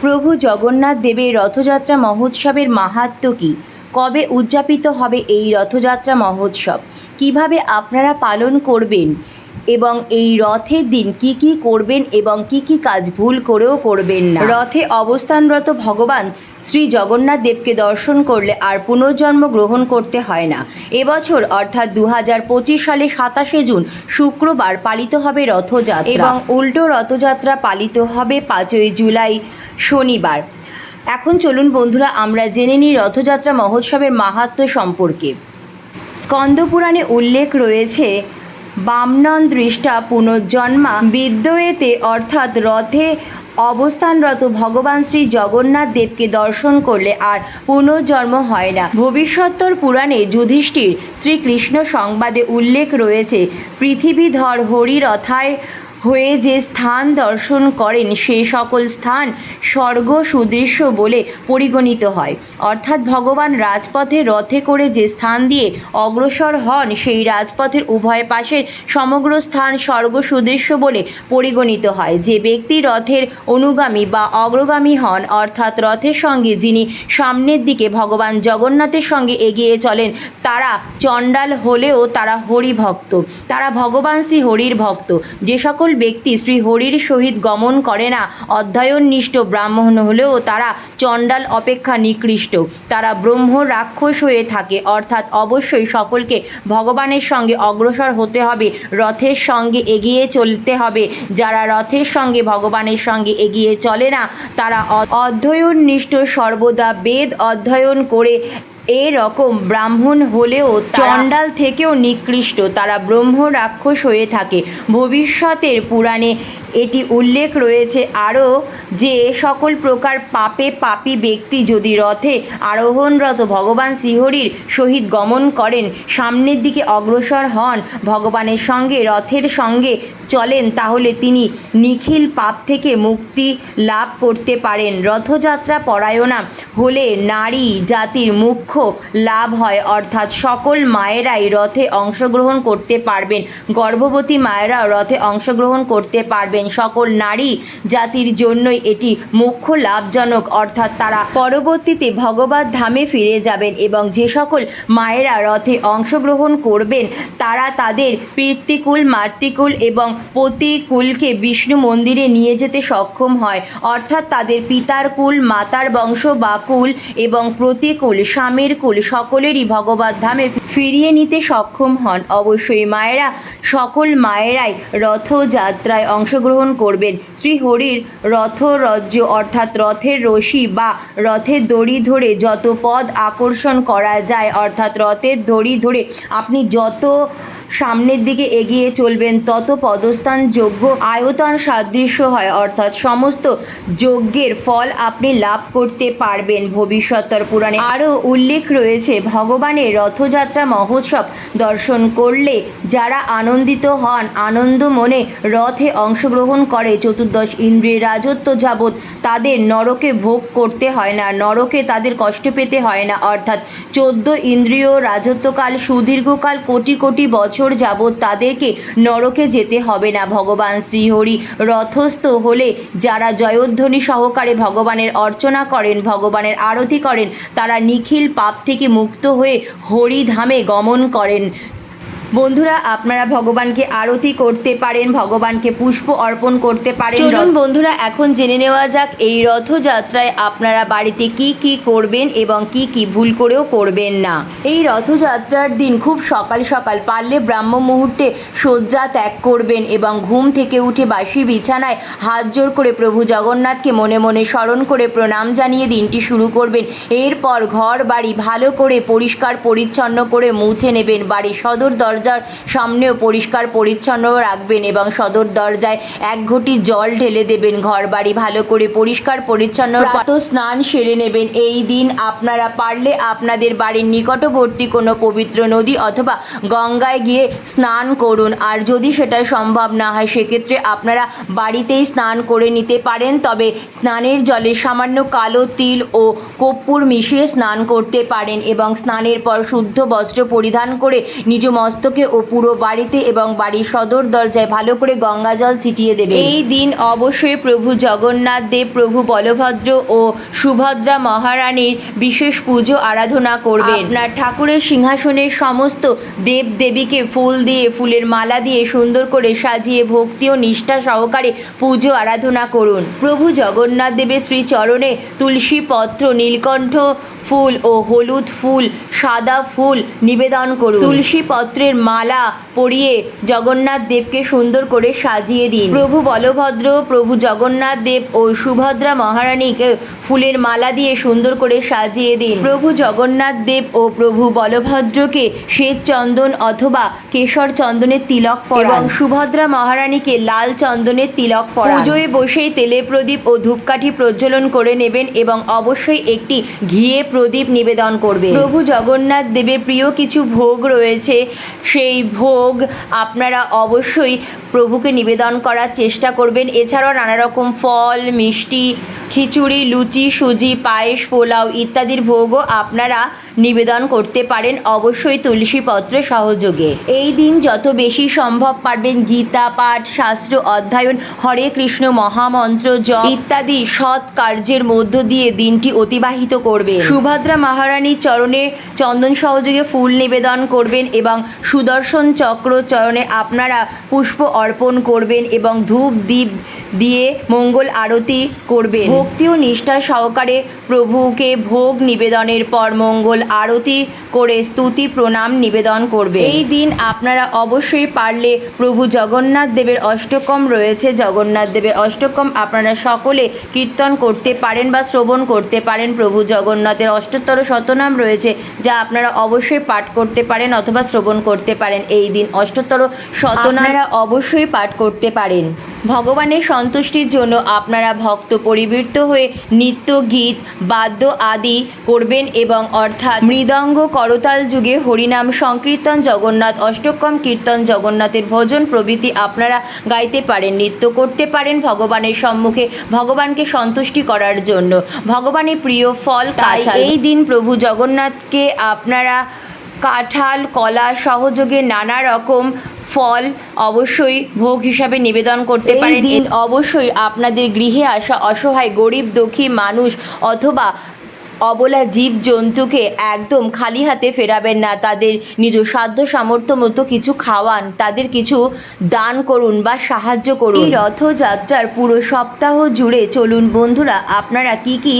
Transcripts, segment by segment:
প্রভু জগন্নাথ দেবের রথযাত্রা মহোৎসবের মাহাত্ম কী? কবে উদযাপিত হবে এই রথযাত্রা মহোৎসব? কীভাবে আপনারা পালন করবেন? এবং এই রথের দিন কি কি করবেন এবং কি কি কাজ ভুল করেও করবেন না। রথে অবস্থানরত ভগবান শ্রী জগন্নাথ দেবকে দর্শন করলে আর পুনর্জন্ম গ্রহণ করতে হয় না। এবছর অর্থাৎ দু হাজার পঁচিশ সালে সাতাশে জুন শুক্রবার পালিত হবে রথযাত্রা। এবং উল্টো রথযাত্রা পালিত হবে পাঁচই জুলাই শনিবার। এখন চলুন বন্ধুরা, আমরা জেনে নিই রথযাত্রা মহোৎসবের মাহাত্ম্য সম্পর্কে। স্কন্দপুরাণে উল্লেখ রয়েছে বামনন দৃষ্টা পুনর্জন্মা। বিদ্যয়েতে অর্থাৎ রথে অবস্থানরত ভগবান শ্রী জগন্নাথ দেবকে দর্শন করলে আর পুনর্জন্ম হয় না। ভবিষ্যত্তর পুরাণে যুধিষ্ঠির শ্রীকৃষ্ণ সংবাদে উল্লেখ রয়েছে, পৃথিবীধর হরিরথায় হয়ে যে স্থান দর্শন করেন, সে সকল স্থান স্বর্গ সুদৃশ্য বলে পরিগণিত হয়। অর্থাৎ ভগবান রাজপথে রথে করে যে স্থান দিয়ে অগ্রসর হন, সেই রাজপথের উভয় পাশের সমগ্র স্থান স্বর্গ সুদৃশ্য বলে পরিগণিত হয়। যে ব্যক্তি রথের অনুগামী বা অগ্রগামী হন, অর্থাৎ রথের সঙ্গে যিনি সামনের দিকে ভগবান জগন্নাথের সঙ্গে এগিয়ে চলেন, তারা চণ্ডাল হলেও তারা হরি ভক্ত তারা ভগবান শ্রী হরির ভক্ত। যে সকল ব্যক্তি শ্রী হরির সহিত গমন করে না। অধ্যয়ননিষ্ঠ ব্রাহ্মণ হলেও তারা চণ্ডাল অপেক্ষা নিকৃষ্ট। তারা ব্রহ্ম রাক্ষস হয়ে থাকে। অর্থাৎ অবশ্যই সকলকে ভগবানের সঙ্গে অগ্রসর হতে হবে। রথের সঙ্গে এগিয়ে চলতে হবে। যারা রথের সঙ্গে ভগবানের সঙ্গে এগিয়ে চলে না, তারা অধ্যয়ননিষ্ঠ সর্বদা বেদ অধ্যয়ন করে এরকম ব্রাহ্মণ হলেও চণ্ডাল থেকেও নিকৃষ্ট। তারা ব্রহ্ম রাক্ষস হয়ে থাকে। ভবিষ্যতের পুরাণে এটি উল্লেখ রয়েছে আরও যে সকল প্রকার পাপে পাপী ব্যক্তি যদি রথে আরোহণরত ভগবান শ্রীহরির সহিত গমন করেন, সামনের দিকে অগ্রসর হন, ভগবানের সঙ্গে, রথের সঙ্গে চলেন, তাহলে তিনি নিখিল পাপ থেকে মুক্তি লাভ করতে পারেন। রথযাত্রা পরায়ণা হলে নারী জাতির মুখ্য লাভ হয়, অর্থাৎ সকল মায়েরাই রথে অংশগ্রহণ করতে পারবেন। গর্ভবতী মায়েরাও রথে অংশগ্রহণ করতে পারবেন। সকল নারী জাতির জন্যই এটি মুখ্য লাভজনক। অর্থাৎ তারা পরবর্তীতে ভগবত ধামে ফিরে যাবেন এবং যে সকল মায়েরা রথে অংশগ্রহণ করবেন, তারা তাদের পিতৃকুল, মাতৃকুল এবং পতিকুলকে বিষ্ণু মন্দিরে নিয়ে যেতে সক্ষম হয়। অর্থাৎ তাদের পিতার কুল, মাতার বংশ বা কুল এবং প্রতিকুল, স্বামীর কুল সকলেরই ভগবত ধামে ফিরিয়ে নিতে সক্ষম হন। অবশ্যই মায়েরা, সকল মায়েরাই রথযাত্রায় অংশগ্রহণ করবেন। শ্রী হরির রথরজ্জ অর্থাৎ রথের রশি বা রথের দড়ি ধরে যত পদ আকর্ষণ করা যায়, অর্থাৎ রথের দড়ি ধরে আপনি যত সামনের দিকে এগিয়ে চলবেন, তত পদস্থান যোগ্য আয়তন সাদৃশ্য হয়। অর্থাৎ সমস্ত যজ্ঞের ফল আপনি লাভ করতে পারবেন ভবিষ্যতর পুরাণে। আরও উল্লেখ রয়েছে, ভগবানের রথযাত্রা মহোৎসব দর্শন করলে যারা আনন্দিত হন, আনন্দ মনে রথে অংশগ্রহণ করে। চতুর্দশ ইন্দ্রিয়ের রাজত্ব যাবৎ তাদের নরকে ভোগ করতে হয় না, নরকে তাদের কষ্ট পেতে হয় না। অর্থাৎ চোদ্দ ইন্দ্রিয় রাজত্বকাল, সুদীর্ঘকাল, কোটি কোটি বছর যাবৎ তাদেরকে নরকে যেতে হবে না। ভগবান শ্রীহরি রথস্থ হলে যারা জয়ধ্বনি সহকারে ভগবানের অর্চনা করেন, ভগবানের আরতি করেন, তারা নিখিল পাপ থেকে মুক্ত হয়ে হরিধামে গমন করেন। বন্ধুরা আপনারা ভগবানকে আরতি করতে পারেন ভগবানকে পুষ্প অর্পণ করতে পারেন। চলুন বন্ধুরা এখন জেনে নেওয়া যাক এই রথযাত্রায় আপনারা বাড়িতে কি কি করবেন এবং কি কি ভুল করেও করবেন না। এই রথযাত্রার দিন খুব সকাল সকাল পারলে ব্রাহ্ম মুহূর্তে শয্যা ত্যাগ করবেন এবং ঘুম থেকে উঠে বাসি বিছানায় হাত জোর করে প্রভু জগন্নাথকে মনে মনে স্মরণ করে প্রণাম জানিয়ে দিনটি শুরু করবেন। এরপর ঘর বাড়ি ভালো করে পরিষ্কার পরিচ্ছন্ন করে মুছে নেবেন বাড়ির সদর দরজার সামনেও পরিষ্কার পরিচ্ছন্ন রাখবেন এবং সদর দরজায় এক ঘটি জল ঢেলে দেবেন। ঘর বাড়ি ভালো করে পরিষ্কার পরিচ্ছন্ন প্রাত স্নান সেরে নেবেন। এই দিন আপনারা পারলে আপনাদের বাড়ির নিকটবর্তী কোনো পবিত্র নদী অথবা গঙ্গায় গিয়ে স্নান করুন। আর যদি সেটা সম্ভব না হয়, সেক্ষেত্রে আপনারা বাড়িতেই স্নান করে নিতে পারেন। তবে স্নানের জলে সামান্য কালো তিল ও কর্পূর মিশিয়ে স্নান করতে পারেন এবং স্নানের পর শুদ্ধ বস্ত্র পরিধান করে নিজ মস্তক মস্তকে ও পুরো বাড়িতে এবং বাড়ির সদর দরজায় ভালো করে গঙ্গা জল ছিটিয়ে দেবে এই দিন অবশ্যই প্রভু জগন্নাথ দেব প্রভু বলভদ্র ও সুভদ্রা মহারানীর বিশেষ পুজো আরাধনা করবেন। আপনার ঠাকুরের সিংহাসনের সমস্ত দেব দেবীকে ফুল দিয়ে ফুলের মালা দিয়ে সুন্দর করে সাজিয়ে ভক্তি ও নিষ্ঠা সহকারে পুজো আরাধনা করুন। প্রভু জগন্নাথ দেবের শ্রী চরণে তুলসী পত্র নীলকণ্ঠ ফুল ও হলুদ ফুল সাদা ফুল নিবেদন করুন। তুলসী পত্রের মালা পরিয়ে জগন্নাথ দেবকে সুন্দর করে সাজিয়ে দিন। প্রভু বলভদ্র প্রভু জগন্নাথ দেব ও সুভদ্রা মহারানীকে ফুলের মালা দিয়ে সুন্দর করে সাজিয়ে দিন। প্রভু জগন্নাথ দেব ও প্রভু বলভদ্রকে শ্বেত চন্দন অথবা কেশর চন্দনের তিলক এবং সুভদ্রা মহারানীকে লাল চন্দনের তিলক পরান। পুজোয় বসেই তেলে প্রদীপ ও ধূপকাঠি প্রজ্বলন করে নেবেন এবং অবশ্যই একটি ঘিয়ে প্রদীপ নিবেদন করবে। প্রভু জগন্নাথ দেবের প্রিয় কিছু ভোগ রয়েছে সেই ভোগ আপনারা অবশ্যই প্রভুকে নিবেদন করার চেষ্টা করবেন। এছাড়াও নানা রকম ফল মিষ্টি খিচুড়ি লুচি সুজি পায়েস পোলাও ইত্যাদির ভোগও আপনারা নিবেদন করতে পারেন অবশ্যই তুলসী পত্র সহযোগে। এই দিন যত বেশি সম্ভব পারবেন গীতা পাঠ শাস্ত্র অধ্যয়ন হরে কৃষ্ণ মহামন্ত্র জপ ইত্যাদি সৎ কার্যের মধ্য দিয়ে দিনটি অতিবাহিত করবে সুভদ্রা মহারানীর চরণে চন্দন সহযোগে ফুল নিবেদন করবেন এবং সুদর্শন চক্র চরণে আপনারা পুষ্প অর্পণ করবেন এবং ধূপ দ্বীপ দিয়ে মঙ্গল আরতি করবেন। ভক্তি ও নিষ্ঠা সহকারে প্রভুকে ভোগ নিবেদনের পর মঙ্গল আরতি করে স্তুতি প্রণাম নিবেদন করবে এই দিন আপনারা অবশ্যই পারলে প্রভু জগন্নাথ দেবের অষ্টকম রয়েছে। জগন্নাথ দেবের অষ্টকম আপনারা সকলে কীর্তন করতে পারেন বা শ্রবণ করতে পারেন। প্রভু জগন্নাথের অষ্টোত্তর শতনাম রয়েছে যা আপনারা অবশ্যই পাঠ করতে পারেন অথবা শ্রবণ করতে পারেন এই দিন। অষ্টোত্তর শতনারা অবশ্যই পাঠ করতে পারেন। ভগবানের সন্তুষ্টির জন্য আপনারা ভক্ত পরিবৃত্ত হয়ে নৃত্য গীত বাদ্য আদি করবেন এবং অর্থাৎ মৃদঙ্গ করতাল যুগে হরিনাম সংকীর্তন জগন্নাথ অষ্টকম কীর্তন জগন্নাথের ভজন প্রভৃতি আপনারা গাইতে পারেন নৃত্য করতে পারেন ভগবানের সম্মুখে ভগবানকে সন্তুষ্টি করার জন্য। ভগবানের প্রিয় ফল তাই এই দিন প্রভু জগন্নাথকে আপনারা কাঁঠাল কলা সহযোগে নানা রকম ফল অবশ্যই ভোগ হিসাবে নিবেদন করতে পারেন। দিন অবশ্যই আপনাদের গৃহে আসা অসহায় গরিব দুঃখী মানুষ অথবা অবলা জীব জন্তুকে একদম খালি হাতে ফেরাবেন না। তাদের নিজ সাধ্য সামর্থ্য মতো কিছু খাওয়ান, তাদের কিছু দান করুন বা সাহায্য করুন। এই রথযাত্রার পুরো সপ্তাহ জুড়ে চলুন বন্ধুরা, আপনারা কি কি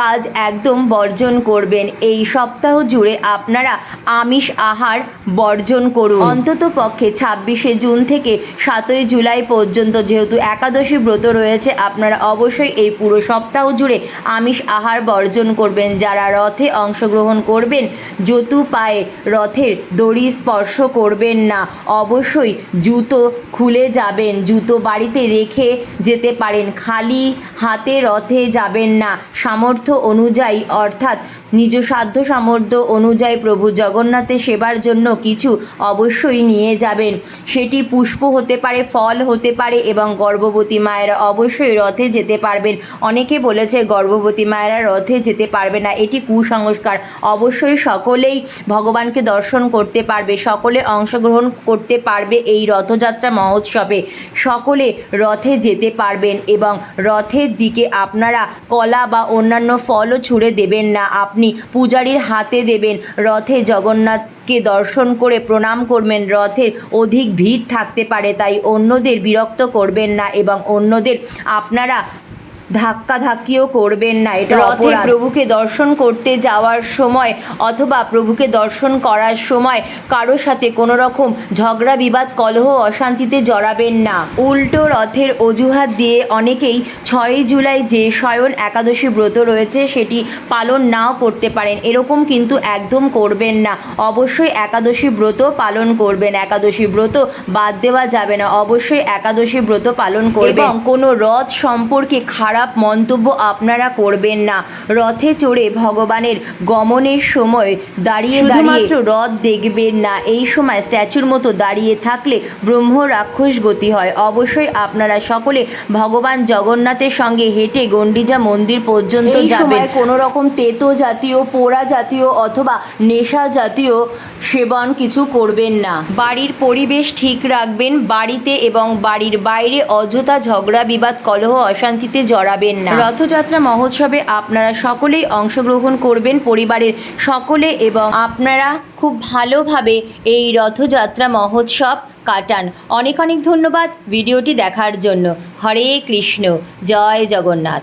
কাজ একদম বর্জন করবেন? এই সপ্তাহ জুড়ে আপনারা আমিষ আহার বর্জন করুন। অন্তত পক্ষে ছাব্বিশে জুন থেকে সাতই জুলাই পর্যন্ত যেহেতু একাদশী ব্রত রয়েছে, আপনারা অবশ্যই এই পুরো সপ্তাহ জুড়ে আমিষ আহার বর্জন করবেন। যারা রথে অংশগ্রহণ করবেন যতু পায়ে রথের দড়ি স্পর্শ করবেন না। অবশ্যই জুতো খুলে যাবেন। জুতো বাড়িতে রেখে যেতে পারেন। খালি হাতে রথে যাবেন না। সামর্থ্য অনুযায়ী, অর্থাৎ নিজ সাধ্য সামর্থ্য অনুযায়ী প্রভু জগন্নাথের সেবার জন্য কিছু অবশ্যই নিয়ে যাবেন। সেটি পুষ্প হতে পারে, ফল হতে পারে এবং গর্ভবতী মায়েরা অবশ্যই রথে যেতে পারবেন। অনেকে বলেছে গর্ভবতী মায়েরা রথে যেতে পারবে না, এটি কুসংস্কার। অবশ্যই সকলেই ভগবানকে দর্শন করতে পারবে, সকলে অংশগ্রহণ করতে পারবে এই রথযাত্রা মহোৎসবে। সকলে রথে যেতে পারবেন এবং রথের দিকে আপনারা কলা বা অন্যান্য ফলও ছুঁড়ে দেবেন না, আপনি পূজারীর হাতে দেবেন। রথে জগন্নাথকে দর্শন করে প্রণাম করবেন, রথের অধিক ভিড় থাকতে পারে, তাই অন্যদের বিরক্ত করবেন না এবং অন্যদের আপনারা ধাক্কা ধাক্কিও করবেন না এটা রথে অপরাধ। প্রভুকে দর্শন করতে যাওয়ার সময় অথবা প্রভুকে দর্শন করার সময় কারোর সাথে কোনো রকম ঝগড়া বিবাদ কলহ অশান্তিতে জড়াবেন না। উল্টো রথের অজুহাত দিয়ে অনেকেই ছয়ই জুলাই যে শয়ন একাদশী ব্রত রয়েছে সেটি পালন নাও করতে পারেন। এরকম কিন্তু একদম করবেন না। অবশ্যই একাদশী ব্রত পালন করবেন। একাদশী ব্রত বাদ দেওয়া যাবে না। অবশ্যই একাদশী ব্রত পালন করবেন। এবং কোনো রথ সম্পর্কে খারাপ খারাপ মন্তব্য আপনারা করবেন না। রথে চড়ে ভগবানের গমনের সময় দাঁড়িয়ে দাঁড়িয়ে রথ দেখবেন না। এই সময় স্ট্যাচুর মতো দাঁড়িয়ে থাকলে ব্রহ্ম রাক্ষস গতি হয়। অবশ্যই আপনারা সকলে ভগবান জগন্নাথের সঙ্গে হেঁটে গন্ডিজা মন্দির পর্যন্ত যাবেন। কোনো রকম তেতো জাতীয় পোড়া জাতীয় অথবা নেশা জাতীয় সেবন কিছু করবেন না। বাড়ির পরিবেশ ঠিক রাখবেন। বাড়িতে এবং বাড়ির বাইরে অযথা ঝগড়া বিবাদ কলহ অশান্তিতে জড়াবেন না। রথযাত্রা মহোৎসবে আপনারা সকলেই অংশগ্রহণ করবেন পরিবারের সকলে এবং আপনারা খুব ভালোভাবে এই রথযাত্রা মহোৎসব কাটান। অনেক অনেক ধন্যবাদ ভিডিওটি দেখার জন্য। হরে কৃষ্ণ। জয় জগন্নাথ।